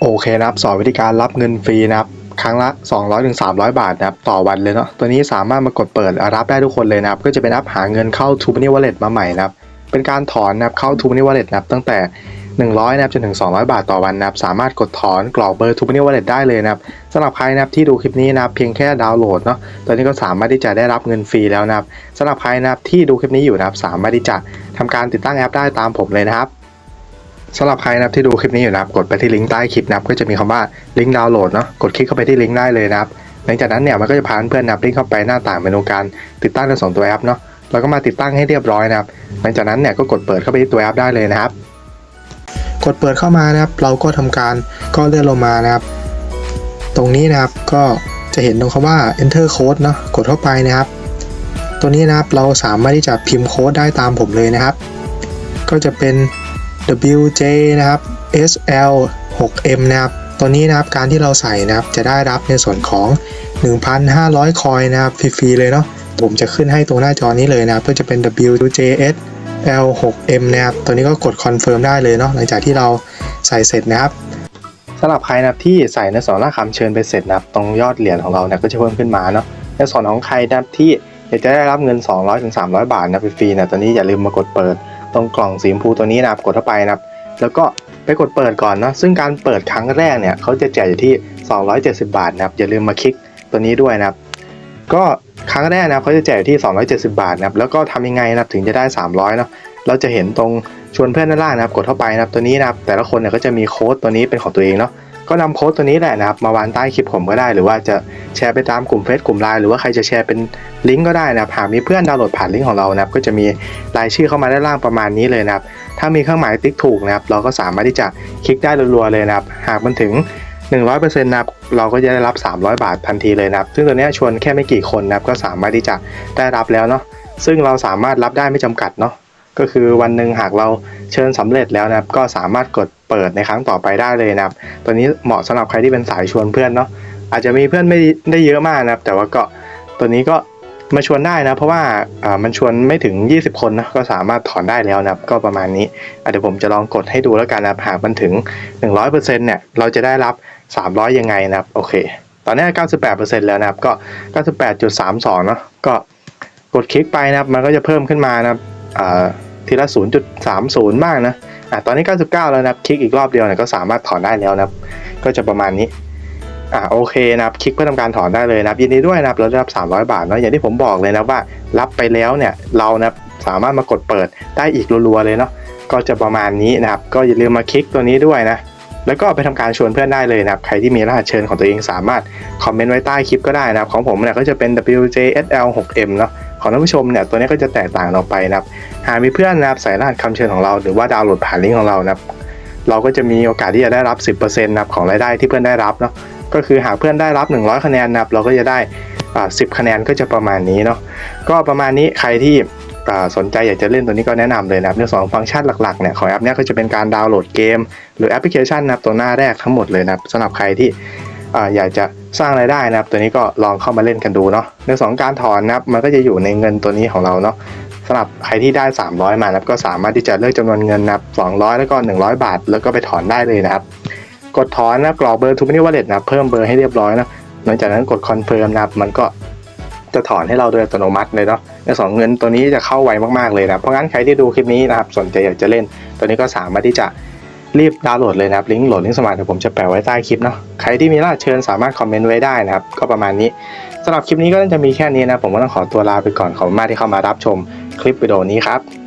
โอเคนะครับสอนวิธีการรับเงินฟรีนะครับครั้งละ 200ถึง300 บาทนะครับต่อวันเลยเนาะตัวนี้สามารถมากดเปิดรับได้ทุกคนเลยนะครับ ก็จะเป็นแอปหาเงินเข้า t u b e n y Wallet มาใหม่นะครับ เป็นการถอนนะครับเข้า t u b e n y Wallet นะครับตั้งแต่ 100นะครับจนถึง 200 บาทต่อวันนะครับสามารถกดถอนกรอกเบอร์ t u b e n y Wallet ได้เลยนะครับสำหรับใครนะครับที่ดูคลิปนี้นะครับเพียงแค่ดาวน์โหลดเนาะตอนนี้ก็สามารถที่จะได้รับเงินฟรีแล้วนะครับสำหรับใครนะครับที่ดูคลิปนี้อยู่นะครับสามารถที่จะทำการติดตั้งแอปได้ตามผมเลยนะครับ สำหรับใครนะครับที่ดูคลิปนี้อยู่นะครับกดไปที่ลิงก์ใต้คลิปนะครับก็จะมีคำว่าลิงก์ดาวน์โหลดเนาะกดคลิกเข้าไปที่ลิงก์ได้เลยนะครับหลังจากนั้นเนี่ยมันก็จะพาเพื่อนนะครับลิงก์เข้าไปหน้าต่างเมนูการติดตั้งทั้งสองตัวแอปเนาะแล้วก็มาติดตั้งให้เรียบร้อยนะครับหลังจากนั้นเนี่ยก็กดเปิดเข้าไปที่ตัวแอปได้เลยนะครับ กดเปิดเข้ามานะครับ เราก็ทำการก็เลื่อนลงมานะครับ ตรงนี้นะครับก็จะเห็นตรงคำว่า enter code เนาะกดเข้าไปนะครับ ตัวนี้นะครับเราสามารถที่จะพิมพ์โค้ดได้ตามผมเลยนะครับ ก็จะเป็น WJ นะครับ SL 6M นะครับตัวนี้นะครับการที่เราใส่นะครับจะได้รับในส่วนของ 1,500 คอยนะครับฟรีๆเลยเนาะผมจะขึ้นให้ตรงหน้าจอนี้เลยนะครับก็จะเป็น WJS L6M นะครับตัวนี้ก็กดคอนเฟิร์มได้เลยเนาะหลังจากที่เราใส่เสร็จนะครับสำหรับใครนะครับที่ใส่ในส่วนล่าคำเชิญไปเสร็จนะครับตรงยอดเหรียญของเราเนี่ยก็จะเพิ่มขึ้นมาเนาะในส่วนของใครนะครับที่อยากจะได้รับเงิน 200ถึง300 บาทนะฟรีๆนะตัวนี้อย่าลืมมากดเปิด ตรงกล่องสีชมพูตัวนี้นะครับกดเข้าไปนะครับ แล้วก็ไปกดเปิดก่อนเนาะซึ่งการเปิดครั้งแรกเนี่ยเขาจะแจกอยู่ที่ 270 บาทนะครับอย่าลืมมาคลิกตัวนี้ด้วยนะครับ ก็ครั้งแรกนะครับเขาจะแจกอยู่ที่ 270 บาทนะครับแล้วก็ทำยังไงนะครับถึงจะได้ 300เนาะเราจะเห็นตรงชวนเพื่อนด้านล่างนะครับ กดเข้าไปนะครับตัวนี้นะครับแต่ละคนเนี่ยก็จะมีโค้ดตัวนี้เป็นของตัวเองเนาะ ก็นำโค้ดตัวนี้แหละนะครับมาวางใต้คลิปผมก็ได้ หรือว่าจะแชร์ไปตามกลุ่มเฟซกลุ่มไลน์หรือว่าใครจะแชร์เป็นลิงก์ก็ได้นะครับหากมีเพื่อนดาวน์โหลดผ่านลิงก์ของเรานะครับก็จะมีรายชื่อเข้ามาด้านล่างประมาณนี้เลยนะครับถ้ามีเครื่องหมายติ๊กถูกนะครับเราก็สามารถที่จะคลิกได้รัวๆเลยนะครับหากมันถึง100%นะครับเราก็จะได้รับ 300 บาททันทีเลยนะครับซึ่งตัวนี้ชวนแค่ไม่กี่คนนะครับก็สามารถที่จะได้รับแล้วเนาะซึ่งเราสามารถรับได้ไม่จำกัดเนาะก็คือวันหนึ่งหากเราเชิญสำเร็จแล้วนะครับก็สามารถกด เปิดในครั้งต่อไปได้เลยนะครับ ตัวนี้เหมาะสำหรับใครที่เป็นสายชวนเพื่อนเนาะอาจจะมีเพื่อนไม่ได้เยอะมากนะครับ แต่ว่าก็ตัวนี้ก็มาชวนได้นะ เพราะว่ามันชวนไม่ถึง 20 คนนะก็สามารถถอนได้แล้วนะครับ ก็ประมาณนี้อะเดี๋ยวผมจะลองกดให้ดูแล้วกันนะหากมันถึง 100%เนี่ยเราจะได้รับ 300 ยังไงนะครับโอเค ตอนนี้ 98%แล้วนะครับก็ 98.32เนาะก็กดคลิกไปนะครับมันก็จะเพิ่มขึ้นมานะครับทีละ 0.30 บ้างนะ อะตอนนี้ 99 แล้วนะครับคลิกอีกรอบเดียวเนี่ยก็สามารถถอนได้แล้วนะครับ ก็จะประมาณนี้อ่าโอเคนะครับคลิกเพื่อทำการถอนได้เลยนะครับยินดีด้วยนะครับเราได้รับ 300 บาทเนาะอย่างที่ผมบอกเลยนะว่ารับไปแล้วเนี่ยเรานะครับสามารถมากดเปิดได้อีกรัวๆเลยเนาะก็จะประมาณนี้นะครับ ก็อย่าลืมมาคลิกตัวนี้ด้วยนะแล้วก็ไปทำการชวนเพื่อนได้เลยนะครับ ใครที่มีรหัสเชิญของตัวเองสามารถคอมเมนต์ไว้ใต้คลิปก็ได้นะครับ ของผมเนี่ยก็จะเป็น WJSL6M เนาะ ของท่านผู้ชมเนี่ยตัวนี้ก็จะแตกต่างออกไปนะครับ หากมีเพื่อนนะครับใส่รหัสคำเชิญของเรา หรือว่าดาวน์โหลดผ่านลิงก์ของเรานะครับเราก็จะมีโอกาสที่จะได้รับ 10%นะครับของรายได้ที่เพื่อนได้รับเนาะก็คือหากเพื่อนได้รับ 100 คะแนนนะครับเราก็จะได้10คะแนนก็จะประมาณนี้เนาะก็ประมาณนี้ใครที่สนใจอยากจะเล่นตัวนี้ก็แนะนำเลยนะครับในส่วนของฟังก์ชันหลักๆเนี่ยของแอปเนี้ยก็จะเป็นการดาวน์โหลดเกม หรือแอปพลิเคชันนะครับตัวหน้าแรกทั้งหมดเลยนะครับสำหรับใครที่อยากจะ สร้างรายได้นะครับ ตัวนี้ก็ลองเข้ามาเล่นกันดูเนาะในสองการถอนนะครับ มันก็จะอยู่ในเงินตัวนี้ของเราเนาะสำหรับใครที่ได้ 300 มานะครับก็สามารถที่จะเลือกจำนวนเงินนะครับ200 แล้วก็ 100 บาท แล้วก็ไปถอนได้เลยนะครับ กดถอนนะกรอกเบอร์ทูมินิวอลเล็ตนะเพิ่มเบอร์ให้เรียบร้อยนะหลังจากนั้นกดคอนเฟิร์มนะครับมันก็จะถอนให้เราโดยอัตโนมัติเลยเนาะในสองเงินตัวนี้จะเข้าไวมากๆเลยนะเพราะงั้นใครที่ดูคลิปนี้นะครับสนใจอยากจะเล่น ตัวนี้ก็สามารถที่จะ รีบดาวน์โหลดเลยนะครับลิงก์โหลดลิงก์สมัครเดี๋ยวผมจะแปะไว้ใต้คลิปเนาะใครที่มีล่าเชิญสามารถคอมเมนต์ไว้ได้นะครับก็ประมาณนี้สำหรับคลิปนี้ก็จะมีแค่นี้นะผมก็ต้องขอตัวลาไปก่อนขอบคุณมากที่เข้ามารับชมคลิปวิดีโอนี้ครับ